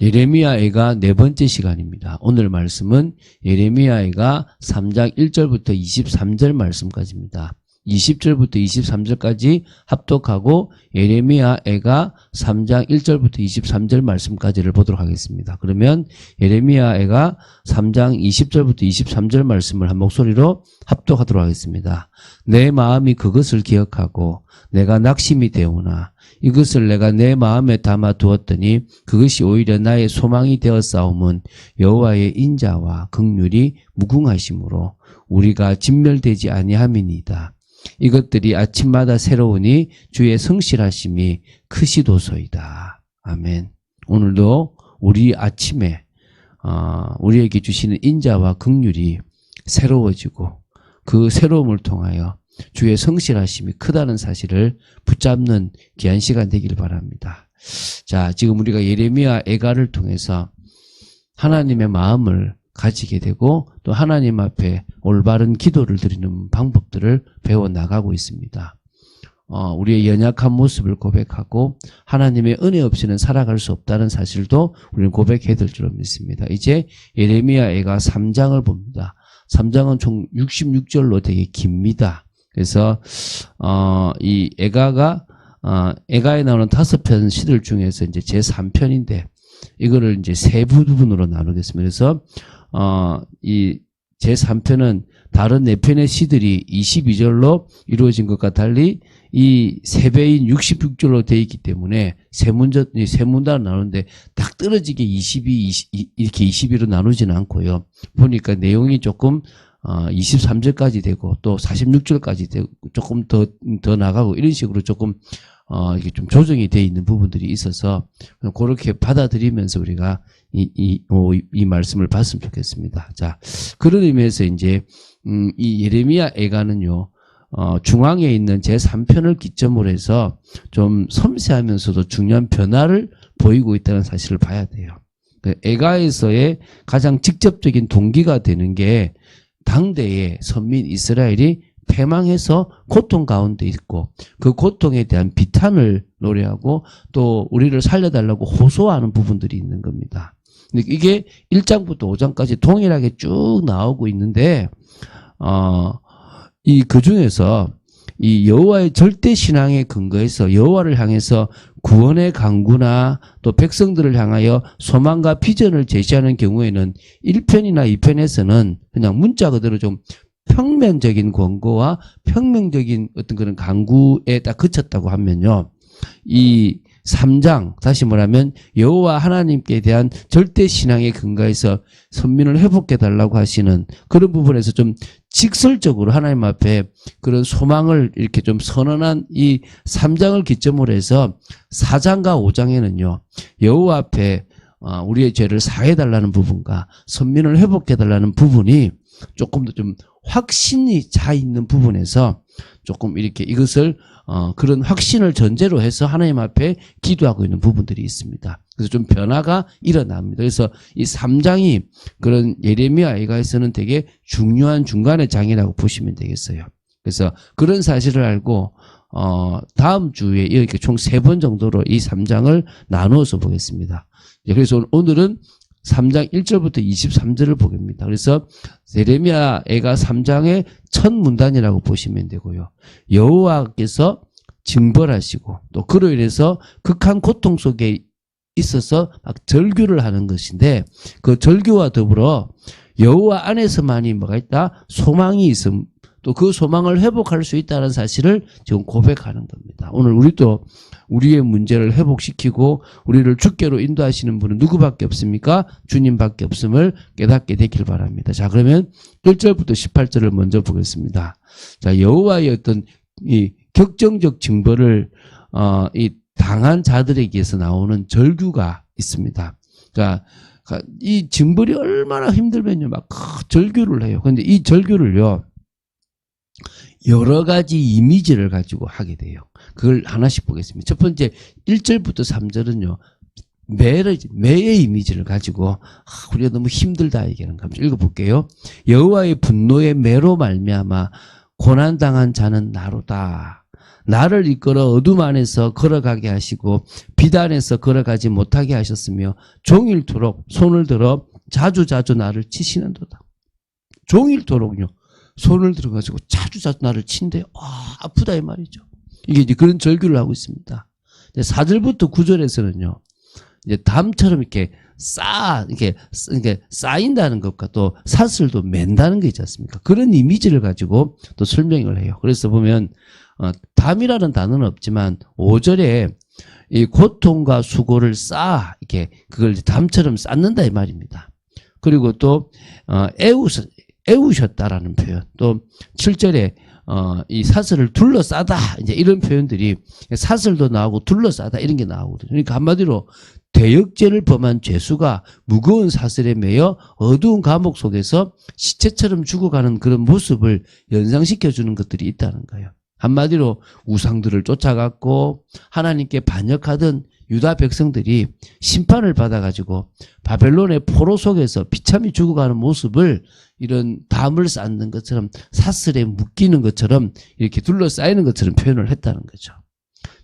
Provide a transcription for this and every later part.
예레미야애가 네 번째 시간입니다. 오늘 말씀은 예레미야애가 3장 1절부터 23절 말씀까지입니다. 20절부터 23절까지 합독하고 예레미야 애가 3장 1절부터 23절 말씀까지를 보도록 하겠습니다. 그러면 예레미야 애가 3장 20절부터 23절 말씀을 한 목소리로 합독하도록 하겠습니다. 내 마음이 그것을 기억하고 내가 낙심이 되오나 이것을 내가 내 마음에 담아 두었더니 그것이 오히려 나의 소망이 되어 싸움은 여호와의 인자와 극률이 무궁하심으로 우리가 진멸되지 아니함이니이다. 이것들이 아침마다 새로우니 주의 성실하심이 크시도소이다. 아멘. 오늘도 우리 아침에 어, 우리에게 주시는 인자와 극률이 새로워지고 그 새로움을 통하여 주의 성실하심이 크다는 사실을 붙잡는 귀한 시간 되기를 바랍니다. 자, 지금 우리가 예레미야 애가를 통해서 하나님의 마음을 가지게 되고 또 하나님 앞에 올바른 기도를 드리는 방법들을 배워 나가고 있습니다. 어, 우리의 연약한 모습을 고백하고 하나님의 은혜 없이는 살아갈 수 없다는 사실도 우리는 고백해야 될줄 믿습니다. 이제 예레미야 애가 3장을 봅니다. 3장은 총 66절로 되게 깁니다. 그래서 어, 이 애가가 어, 애가에 나오는 다섯 편 시들 중에서 이제 제 3편인데 이거를 이제 세 부분으로 나누겠습니다. 그래서 어, 이 제 3편은 다른 네 편의 시들이 22절로 이루어진 것과 달리 이세 배인 66절로 되어 있기 때문에 세 문자 세 문단을 나누는데 딱 떨어지게 22 20, 이렇게 22로 나누지는 않고요. 보니까 내용이 조금 어, 23절까지 되고 또 46절까지 되고 조금 더, 더 나가고 이런 식으로 조금 어, 이게 좀 조정이 되어 있는 부분들이 있어서 그렇게 받아들이면서 우리가 이, 이, 어, 이 말씀을 봤으면 좋겠습니다. 자, 그런 의미에서 이제, 음, 이 예레미야 애가는요, 어, 중앙에 있는 제 3편을 기점으로 해서 좀 섬세하면서도 중요한 변화를 보이고 있다는 사실을 봐야 돼요. 그 애가에서의 가장 직접적인 동기가 되는 게 당대의 선민 이스라엘이 패망해서 고통 가운데 있고 그 고통에 대한 비탄을 노래하고 또 우리를 살려달라고 호소하는 부분들이 있는 겁니다. 이게 1장부터 5장까지 동일하게 쭉 나오고 있는데 어 이 그 중에서 이 여호와의 절대 신앙에 근거해서 여호와를 향해서 구원의 강구나 또 백성들을 향하여 소망과 비전을 제시하는 경우에는 1편이나 2편에서는 그냥 문자 그대로 좀 평면적인 권고와 평면적인 어떤 그런 강구에 딱 그쳤다고 하면요. 이 3장 다시 말하면 여호와 하나님께 대한 절대 신앙의 근거에서 선민을 회복해 달라고 하시는 그런 부분에서 좀 직설적으로 하나님 앞에 그런 소망을 이렇게 좀 선언한 이 3장을 기점으로 해서 4장과 5장에는요. 여호와 앞에 어, 우리의 죄를 사해 달라는 부분과 선민을 회복해 달라는 부분이 조금 더 좀 확신이 차 있는 부분에서 조금 이렇게 이것을 어, 그런 확신을 전제로 해서 하나님 앞에 기도하고 있는 부분들이 있습니다. 그래서 좀 변화가 일어납니다. 그래서 이 3장이 그런 예레미야 애가에서는 되게 중요한 중간의 장이라고 보시면 되겠어요. 그래서 그런 사실을 알고 어, 다음 주에 이렇게 총 세 번 정도로 이 3장을 나누어서 보겠습니다. 그래서 오늘은 3장 1절부터 23절을 보겠습니다. 그래서 세레미야 애가 3장의 첫 문단이라고 보시면 되고요. 여호와께서 징벌하시고 또 그로 인해서 극한 고통 속에 있어서 막 절규를 하는 것인데 그 절규와 더불어 여호와 안에서만이 뭐가 있다? 소망이 있음. 또 그 소망을 회복할 수 있다는 사실을 지금 고백하는 겁니다. 오늘 우리도 우리의 문제를 회복시키고 우리를 주께로 인도하시는 분은 누구밖에 없습니까? 주님밖에 없음을 깨닫게 되길 바랍니다. 자, 그러면 1절부터 18절을 먼저 보겠습니다. 자, 여호와의 어떤 이 격정적 징벌을 어, 이 당한 자들에게서 나오는 절규가 있습니다. 그러니까 이 징벌이 얼마나 힘들면요, 막 절규를 해요. 근데 이 절규를요, 여러 가지 이미지를 가지고 하게 돼요. 그걸 하나씩 보겠습니다. 첫 번째 1절부터 3절은요. 매를 매의 이미지를 가지고 아, 우리가 너무 힘들다 얘기하는 거 한번 읽어볼게요. 여호와의 분노의 매로 말미암아 고난 당한 자는 나로다. 나를 이끌어 어둠 안에서 걸어가게 하시고 빛 안에서 걸어가지 못하게 하셨으며 종일토록 손을 들어 자주자주 나를 치시는도다. 종일토록요. 손을 들어가지고 자주자주 나를 친대요. 아, 아프다 이 말이죠. 이게 이제 그런 절규를 하고 있습니다. 4절부터 9절에서는요. 이제 담처럼 이렇게 쌓, 이렇게, 이렇게 쌓인다는 것과 또 사슬도 맨다는 게 있지 않습니까? 그런 이미지를 가지고 또 설명을 해요. 그래서 보면, 어, 담이라는 단어는 없지만 5절에 이 고통과 수고를 쌓아, 이렇게 그걸 담처럼 쌓는다 이 말입니다. 그리고 또, 어, 애우셨, 애우셨다라는 표현. 또 7절에 어, 이 사슬을 둘러싸다. 이제 이런 표현들이 사슬도 나오고 둘러싸다. 이런 게 나오거든요. 그러니까 한마디로 대역죄를 범한 죄수가 무거운 사슬에 매여 어두운 감옥 속에서 시체처럼 죽어가는 그런 모습을 연상시켜주는 것들이 있다는 거예요. 한마디로 우상들을 쫓아갔고 하나님께 반역하던 유다 백성들이 심판을 받아가지고 바벨론의 포로 속에서 비참히 죽어가는 모습을 이런 담을 쌓는 것처럼 사슬에 묶이는 것처럼 이렇게 둘러싸이는 것처럼 표현을 했다는 거죠.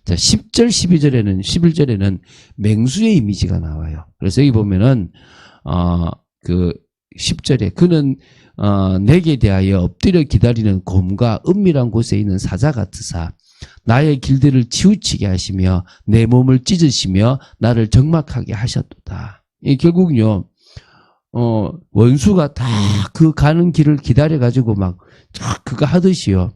자, 10절, 12절에는, 11절에는 맹수의 이미지가 나와요. 그래서 여기 보면은, 어, 그, 10절에 그는, 어, 내게 대하여 엎드려 기다리는 곰과 은밀한 곳에 있는 사자 같으사 나의 길들을 치우치게 하시며 내 몸을 찢으시며 나를 적막하게 하셨도다. 이 결국은요, 어, 원수가 다 그 가는 길을 기다려가지고 막, 쫙 그거 하듯이요.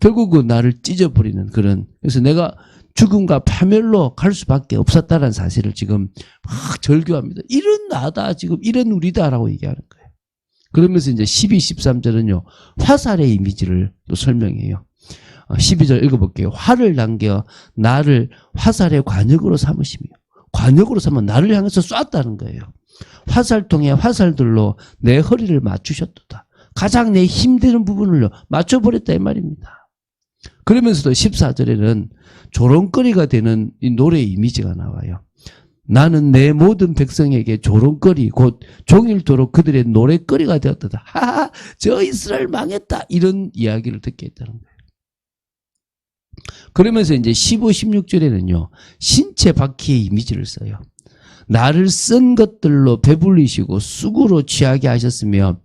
결국은 나를 찢어버리는 그런, 그래서 내가 죽음과 파멸로 갈 수밖에 없었다는 사실을 지금 막 절규합니다. 이런 나다, 지금 이런 우리다라고 얘기하는 거예요. 그러면서 이제 12, 13절은요, 화살의 이미지를 또 설명해요. 12절 읽어볼게요. 활을 남겨 나를 화살의 관역으로 삼으시며, 관역으로 삼아 나를 향해서 쐈다는 거예요. 화살통에 화살들로 내 허리를 맞추셨도다. 가장 내 힘드는 부분을 맞춰버렸다 이 말입니다. 그러면서도 14절에는 조롱거리가 되는 이 노래의 이미지가 나와요. 나는 내 모든 백성에게 조롱거리 곧 종일토록 그들의 노래거리가 되었다. 하하 저 이스라엘 망했다 이런 이야기를 듣게 했다는 거예요. 그러면서 이제 15, 16절에는요 신체 바퀴의 이미지를 써요. 나를 쓴 것들로 배불리시고 쑥으로 취하게 하셨으며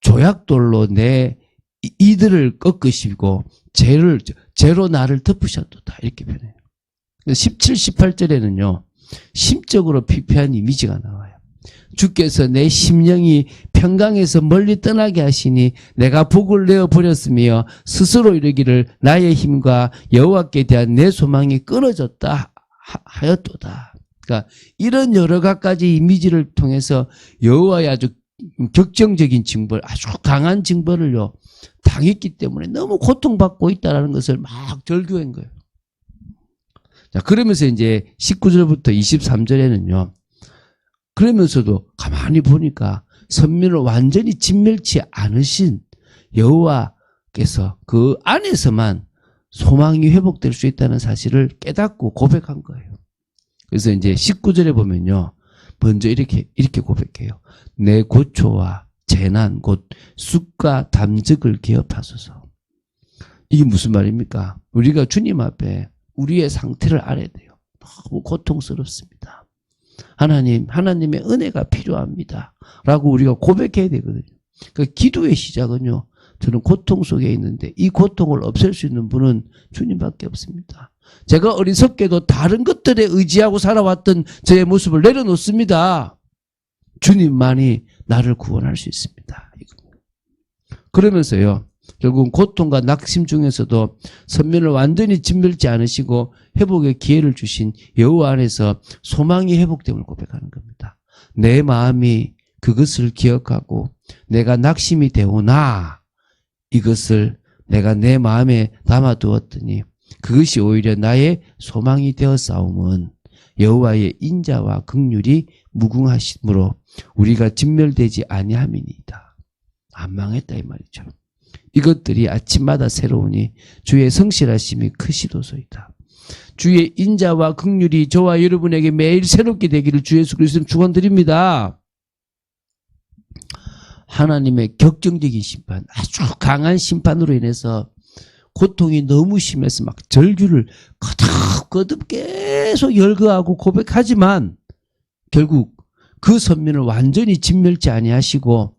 조약돌로 내 이- 이들을 꺾으시고 죄를 죄로 나를 덮으셨도다 이렇게 표현해요. 17, 18절에는요 심적으로 피폐한 이미지가 나와요. 주께서 내 심령이 평강에서 멀리 떠나게 하시니 내가 복을 내어 버렸으며 스스로 이르기를 나의 힘과 여호와께 대한 내 소망이 끊어졌다 하- 하였도다. 그러니까 이런 여러 가지 이미지를 통해서 여호와의 아주 격정적인 징벌, 아주 강한 징벌을요 당했기 때문에 너무 고통받고 있다라는 것을 막 절규한 거예요. 자, 그러면서 이제 19절부터 23절에는요. 그러면서도 가만히 보니까 선민을 완전히 진멸치 않으신 여호와께서 그 안에서만 소망이 회복될 수 있다는 사실을 깨닫고 고백한 거예요. 그래서 이제 19절에 보면요. 먼저 이렇게, 이렇게 고백해요. 내 고초와 재난, 곧 쑥과 담적을 기업하소서. 이게 무슨 말입니까? 우리가 주님 앞에 우리의 상태를 알아야 돼요. 너무 고통스럽습니다. 하나님, 하나님의 은혜가 필요합니다. 라고 우리가 고백해야 되거든요. 그 기도의 시작은요. 저는 고통 속에 있는데 이 고통을 없앨 수 있는 분은 주님밖에 없습니다. 제가 어리석게도 다른 것들에 의지하고 살아왔던 저의 모습을 내려놓습니다. 주님만이 나를 구원할 수 있습니다. 그러면서요. 결국은 고통과 낙심 중에서도 선면을 완전히 짓멸지 않으시고 회복의 기회를 주신 여호와 안에서 소망이 회복됨을 고백하는 겁니다. 내 마음이 그것을 기억하고 내가 낙심이 되오나 이것을 내가 내 마음에 담아두었더니 그것이 오히려 나의 소망이 되어 싸움은 여호와의 인자와 극률이 무궁하심으로 우리가 진멸되지 아니함이니이다. 안 망했다 이 말이죠. 이것들이 아침마다 새로우니 주의 성실하심이 크시도소이다. 주의 인자와 극률이 저와 여러분에게 매일 새롭게 되기를 주 예수 그리스도 축원드립니다. 하나님의 격정적인 심판, 아주 강한 심판으로 인해서 고통이 너무 심해서 막 절규를 거듭거듭 계속 열거하고 고백하지만 결국 그 선민을 완전히 진멸지 아니하시고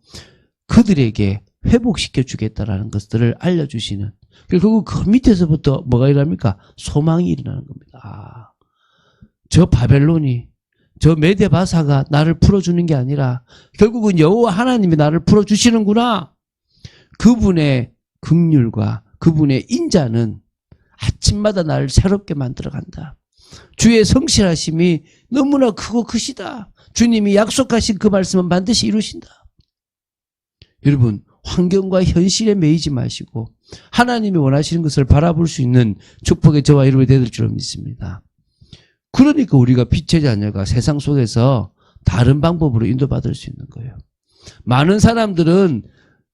그들에게 회복시켜 주겠다라는 것들을 알려주시는 결국 그 밑에서부터 뭐가 일어납니까? 소망이 일어나는 겁니다. 아, 저 바벨론이 저 메데바사가 나를 풀어주는 게 아니라 결국은 여호와 하나님이 나를 풀어주시는구나. 그분의 극률과 그분의 인자는 아침마다 나를 새롭게 만들어간다. 주의 성실하심이 너무나 크고 크시다. 주님이 약속하신 그 말씀은 반드시 이루신다. 여러분 환경과 현실에 매이지 마시고 하나님이 원하시는 것을 바라볼 수 있는 축복의 저와 여러분이 되실 줄 믿습니다. 그러니까 우리가 빛의 자녀가 세상 속에서 다른 방법으로 인도받을 수 있는 거예요. 많은 사람들은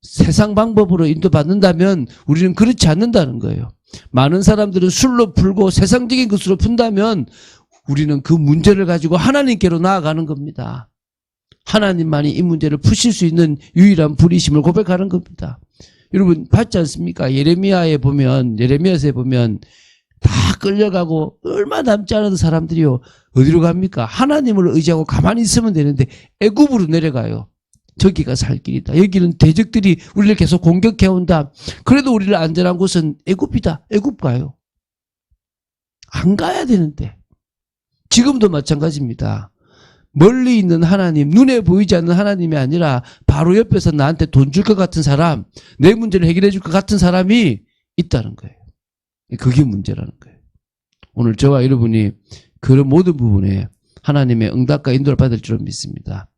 세상 방법으로 인도받는다면 우리는 그렇지 않는다는 거예요. 많은 사람들은 술로 풀고 세상적인 것으로 푼다면 우리는 그 문제를 가지고 하나님께로 나아가는 겁니다. 하나님만이 이 문제를 푸실 수 있는 유일한 불이심을 고백하는 겁니다. 여러분 봤지 않습니까? 예레미야에 보면 예레미야서에 보면 다 끌려가고 얼마 남지 않은 사람들이요 어디로 갑니까? 하나님을 의지하고 가만히 있으면 되는데 애굽으로 내려가요. 저기가 살 길이다. 여기는 대적들이 우리를 계속 공격해 온다. 그래도 우리를 안전한 곳은 애굽이다. 애굽 가요. 안 가야 되는데 지금도 마찬가지입니다. 멀리 있는 하나님, 눈에 보이지 않는 하나님이 아니라 바로 옆에서 나한테 돈 줄 것 같은 사람, 내 문제를 해결해 줄 것 같은 사람이 있다는 거예요. 그게 문제라는 거예요. 오늘 저와 여러분이 그런 모든 부분에 하나님의 응답과 인도를 받을 줄은 믿습니다.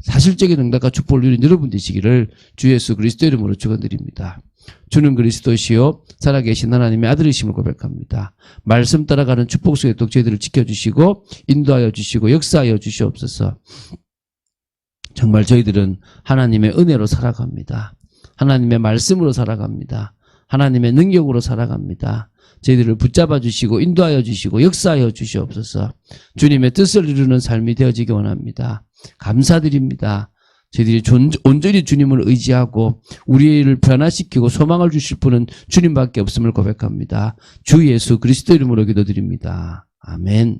사실적인 응답과 축복을 누린 여러분 되시기를 주 예수 그리스도 이름으로 축원드립니다. 주는 그리스도시요 살아계신 하나님의 아들이심을 고백합니다. 말씀 따라가는 축복 속에 또 저희들을 지켜주시고 인도하여 주시고 역사하여 주시옵소서. 정말 저희들은 하나님의 은혜로 살아갑니다. 하나님의 말씀으로 살아갑니다. 하나님의 능력으로 살아갑니다. 저희들을 붙잡아 주시고 인도하여 주시고 역사하여 주시옵소서. 주님의 뜻을 이루는 삶이 되어지기 원합니다. 감사드립니다. 저희들이 존- 온전히 주님을 의지하고 우리를 변화시키고 소망을 주실 분은 주님밖에 없음을 고백합니다. 주 예수 그리스도 이름으로 기도드립니다. 아멘.